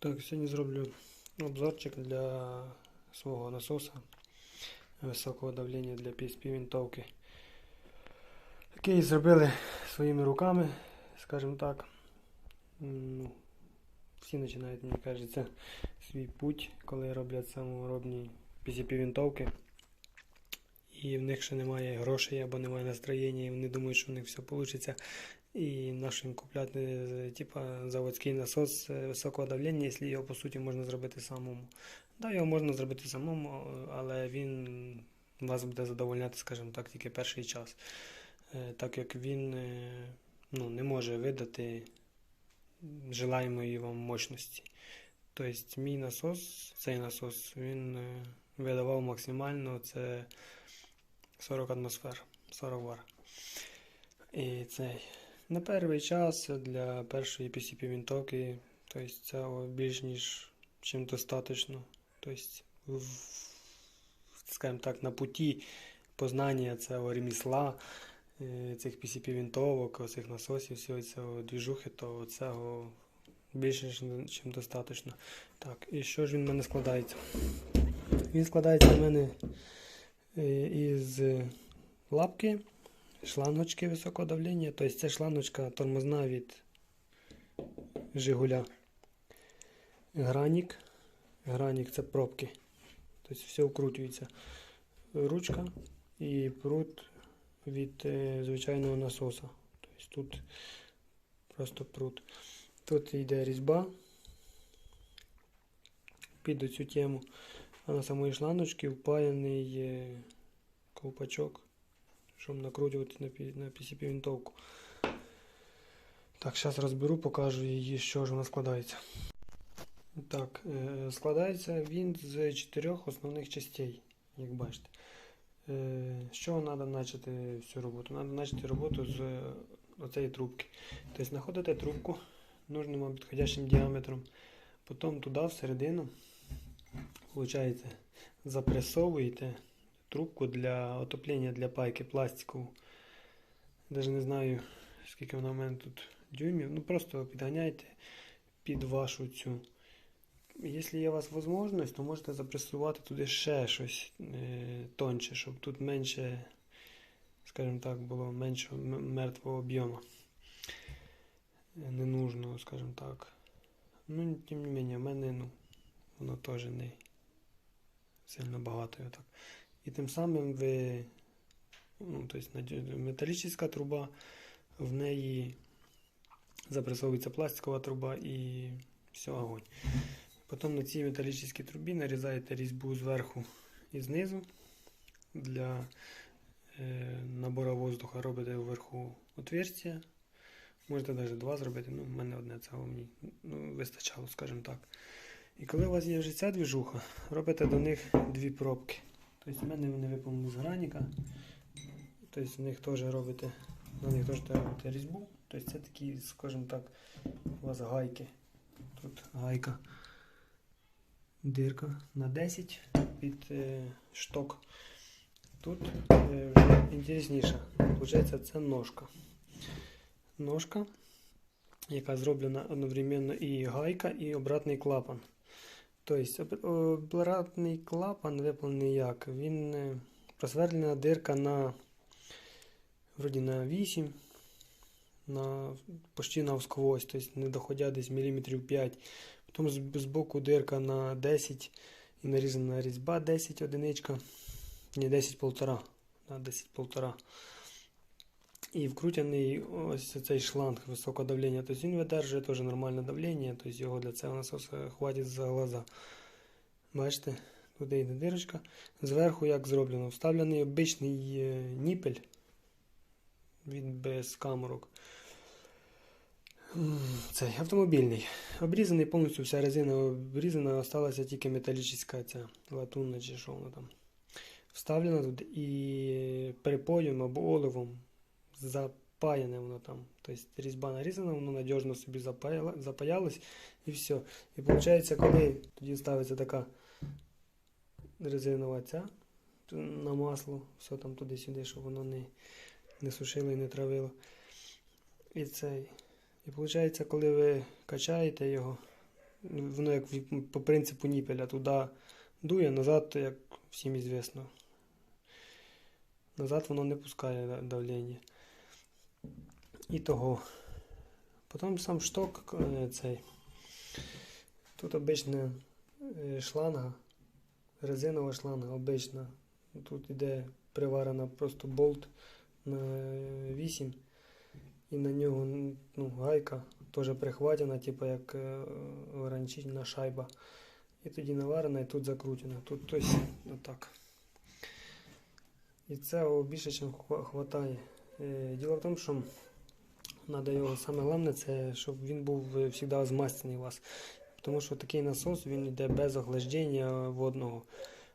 Так, сьогодні зроблю обзорчик для свого насоса високого давлення для PSP винтовки. Який зробили своїми руками, скажімо так. Ну, всі починають, мені кажеться, свій путь, коли роблять саморобні PCP винтовки. І в них ще немає грошей або немає настроєння, і вони думають, що в них все вийде. І наш їм купляти типа заводський насос е, високого давлення, якщо його по суті можна зробити самому. Да, його можна зробити самому, але він вас буде задовольняти, скажімо так, тільки перший час. Е, Так як він е, ну, не може видати желаємої вам мощності. Тобто мій насос, цей насос, він видавав максимально це 40 атмосфер, 40 вар. І цей. На перший час для першої PCP винтовки, тобто цього більш ніж чим достатньо. Тобто, скажімо так, на путі познання цього ремісла, е, цих PCP винтовок, оцих насосів, всього цього двіжухи, то цього більше ніж достатньо. Так, і що ж він в мене складається? Він складається в мене із лапки шлангочки високого давлення. Тобто це шлангочка тормозна від Жигуля. Гранік. Гранік це пробки. Тобто все вкручується. Ручка і прут від е, звичайного насоса. Тобто тут просто прут. Тут йде різьба під цю тему. А на самої шлангочці впаяний е, ковпачок щоб накручувати на, PCP винтовку. Так, зараз розберу, покажу її, що ж вона складається. Так, е, складається він з чотирьох основних частей, як бачите. З чого треба почати всю роботу? Треба почати роботу з оцієї трубки. Тобто знаходите трубку нужним вам підходящим діаметром. Потім туди всередину, виходить, запресовуєте трубку для отоплення для пайки пластикову. Даже не знаю, скільки вона в мене тут дюймів. Ну просто підганяйте під вашу цю. Якщо є у вас можливість, то можете запресувати туди ще щось е, тонче, щоб тут менше, скажімо так, було менше мертвого об'єму. Ненужного, скажімо так. Ну, тим не менше, в мене ну, воно теж не сильно багато. Так. І тим самим ви, ну, тобто металічна труба, в неї запресовується пластикова труба і все, огонь. Потім на цій металічній трубі нарізаєте різьбу зверху і знизу. Для е, набору воздуха робите вверху отверстия. Можете навіть два зробити, ну, в мене одне цього мені ну, вистачало, скажімо так. І коли у вас є вже ця двіжуха, робите до них дві пробки. Тобто в мене вони виповнені з граніка. Тобто в них теж робите, на них теж робите різьбу. Тобто це такі, скажімо так, у вас гайки. Тут гайка. Дирка на 10 під е, шток. Тут е, вже інтересніше. Получається, це ножка. Ножка, яка зроблена одновременно і гайка, і обратний клапан. Тобто, обларатний клапан випланий як? Він е, просверлена дирка на вроді на 8, на, почти навсквозь, тобто не доходя десь міліметрів 5. Потім з, з боку дирка на 10 і нарізана різьба 10 одиничка. Не 10,5. 10,5. І вкрутяний ось цей шланг високого давлення. Тобто він видержує теж нормальне давлення, тобто його для цього насоса хватить за глаза. Бачите, туди йде дирочка. Зверху як зроблено? Вставлений обичний е, ніпель. Він без камерок. Цей автомобільний. Обрізаний повністю вся резина обрізана, осталася тільки металічна ця латунна чи що вона там. Вставлена тут і перепоєм або оливом запаяне воно там. Тобто різьба нарізана, воно надіжно собі запаяло, запаялось і все. І виходить, коли тоді ставиться така резинова ця на масло, все там туди-сюди, щоб воно не, не сушило і не травило. І цей. І виходить, коли ви качаєте його, Воно як по принципу ніпеля туди дує, назад, як всім ізвісно. Назад воно не пускає давлення. І того. Потім сам шток е, цей. Тут обична е, шланга, резинова шланга обична. Тут іде приварена просто болт на 8 і на нього ну, гайка теж прихватена, типу як е, шайба. І тоді наварена і тут закручена. Тут тобто, отак. І цього більше, ніж вистачає. Діло в тому, що треба його саме головне, це щоб він був завжди змастений у вас. Тому що такий насос він йде без охлаждення водного.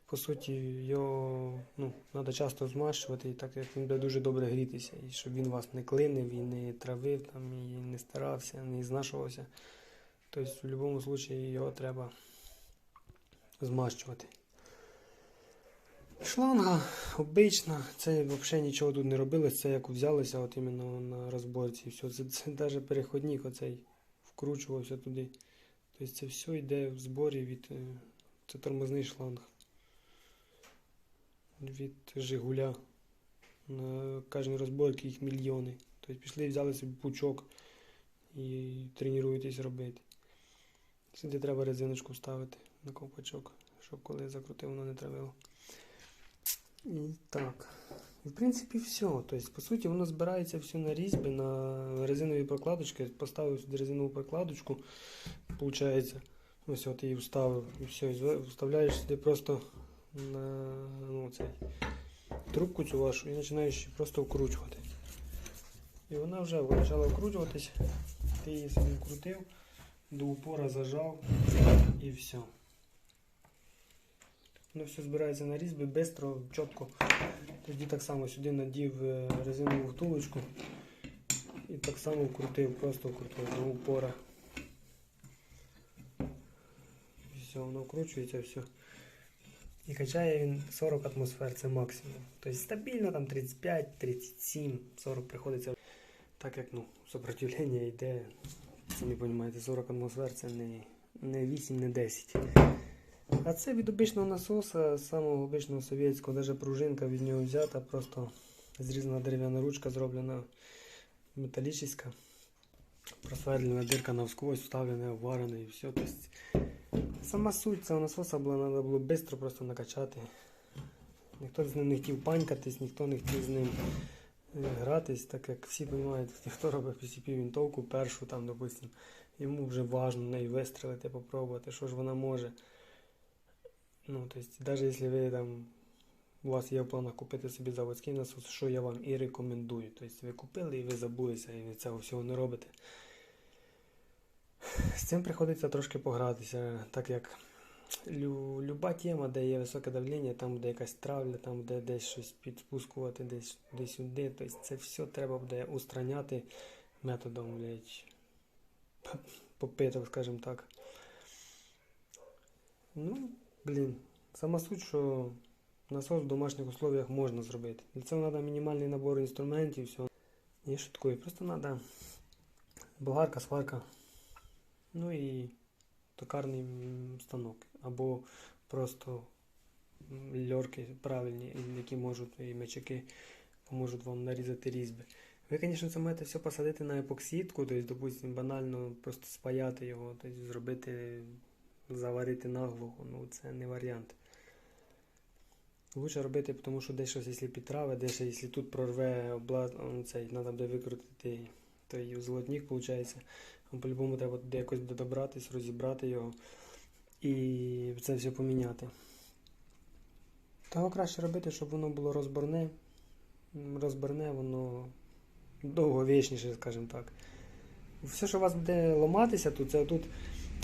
По суті, його ну, треба часто змащувати, і так як він буде дуже добре грітися, і щоб він вас не клинив і не травив, там, і не старався, не знашувався. Тобто, в будь-якому випадку його треба змащувати. Шланга обична, це взагалі нічого тут не робилось, це як взялося от іменно на розборці. Все. Це, це навіть переходник оцей вкручувався туди. Тобто це все йде в зборі від. е, Це тормозний шланг. Від Жигуля. На кожній розборці їх мільйони. Тобто пішли, взяли собі пучок і тренуєтесь робити. Сюди треба резиночку ставити на ковпачок, щоб коли закрутив, воно не травило. І так. В принципі, все. Тобто, по суті, воно збирається все на різьбі, на резинові прокладочки. Поставив сюди резинову прокладочку. Получається, ось от її вставив і все. І вставляєш сюди просто на ну, цей, трубку цю вашу і починаєш просто вкручувати. І вона вже почала вкручуватись. Ти її собі вкрутив, до упора зажав і все. Воно все збирається на різьбі, швидко, чітко. Тоді так само сюди надів е, резинову втулочку і так само вкрутив, просто вкрутив до упора. Все, воно вкручується, все. І качає він 40 атмосфер, це максимум. Тобто стабільно там 35, 37, 40 приходиться. Так як ну, сопротивлення йде, самі розумієте, 40 атмосфер це не, не 8, не 10. А це від обичного насоса, самого обичного совєтського, навіть пружинка від нього взята, просто зрізана дерев'яна ручка, зроблена металічна. Просверлена дирка навсквозь, вставлена, обварена і все. Тобто, сама суть цього насоса була, треба було швидко просто накачати. Ніхто з ним не хотів панькатись, ніхто не хотів з ним е, гратись, так як всі розуміють, хто робить PCP вінтовку першу, там, допустим, йому вже важно неї вистрелити, попробувати, що ж вона може. Ну, то есть, даже если ви там, у вас є в планах купити собі заводський насос, що я вам і рекомендую. Тобто ви купили і ви забулися, і ви цього всього не робите. З цим приходиться трошки погратися, так як лю, люба тема, де є високе давлення, там буде якась травля, там буде десь щось підспускувати, десь десь сюди. Тобто це все треба буде устраняти методом блядь, попиток, скажімо так. Ну, блін, сама суть, що насос в домашніх условиях можна зробити. Для цього треба мінімальний набор інструментів, все. Не шуткую, просто треба болгарка, сварка, ну і токарний станок. Або просто льорки правильні, які можуть і мечики поможуть вам нарізати різьби. Ви, звісно, це маєте все посадити на епоксидку, тобто, допустим, банально просто спаяти його, тобто зробити заварити наглухо, ну це не варіант. Лучше робити, тому що десь щось, якщо підтрави, десь, якщо тут прорве облад, ну, цей, треба буде викрутити той золотник, виходить. По-любому треба туди якось буде добратись, розібрати його і це все поміняти. Того краще робити, щоб воно було розборне. Розборне, воно довговічніше, скажімо так. Все, що у вас буде ламатися тут, це тут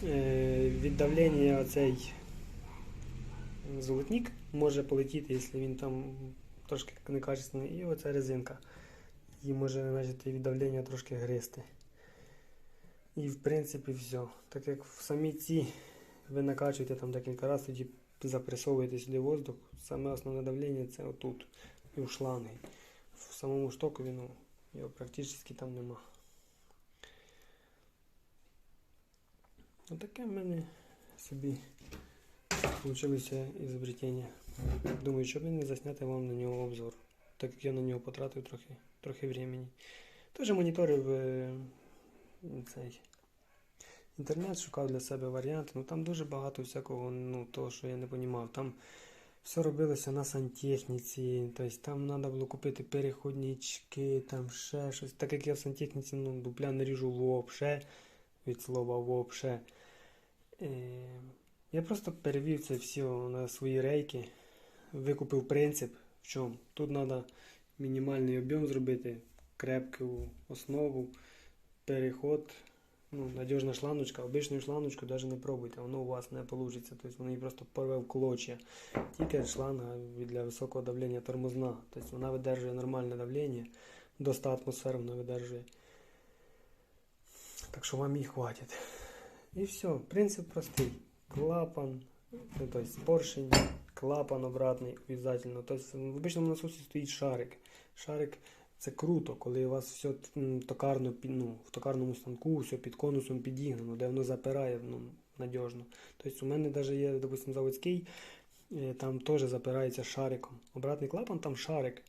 від давлення цей золотник може полетіти, якщо він там трошки некачественний, і оця резинка. Її може значить, від давлення трошки гризти. І в принципі все. Так як в самі ці ви накачуєте там декілька разів, тоді запресовуєте сюди воздух, саме основне давлення це отут і в шланги. В самому штокові ну, його практично там нема. Отаке в мене собі вийшло ізобретення. Думаю, щоб не засняти вам на нього обзор, так як я на нього потратив трохи, трохи времени. Теж моніторив е, цей інтернет, шукав для себе варіанти. Ну там дуже багато всякого, ну, того, що я не розумів. Там все робилося на сантехніці, тобто там треба було купити переходнички, там ще щось. Так як я в сантехніці ну, дупля не ріжу вообще, від слова вообще. Е, я просто перевів це все на свої рейки, викупив принцип, в чому. Тут треба мінімальний об'єм зробити, крепку основу, переход, ну, надіжна шланочка. Обичну шланочку навіть не пробуйте, воно у вас не вийде. Тобто воно її просто порве в клочья. Тільки шланга для високого давлення тормозна. Тобто вона видержує нормальне давлення, до 100 атмосфер вона видержує. Так що вам її хватить. І все, принцип простий. Клапан, ну, то поршень, клапан обратний обов'язково. Тобто в обичному насосі стоїть шарик. Шарик це круто, коли у вас все токарно, ну, в токарному станку, все під конусом підігнано, де воно запирає ну, надіжно. Тобто у мене навіть є, допустим, заводський, е, там теж запирається шариком. Обратний клапан там шарик.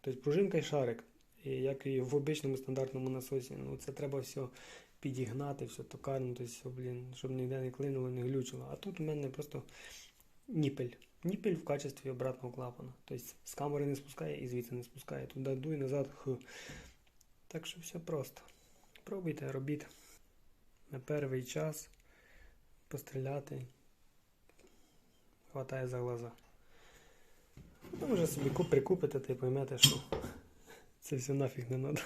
Тобто пружинка і шарик. І як і в обичному стандартному насосі. Ну, це треба все підігнати, все токарно, тобто, блін, щоб ніде не клинуло, не глючило. А тут у мене просто ніпель. Ніпель в качестві обратного клапана. Тобто з камери не спускає і звідси не спускає. Туди дуй назад. Х. Так що все просто. Пробуйте, робіть. На перший час постріляти. Хватає за глаза. Потім вже собі прикупите та й поймете, що це все нафіг не треба.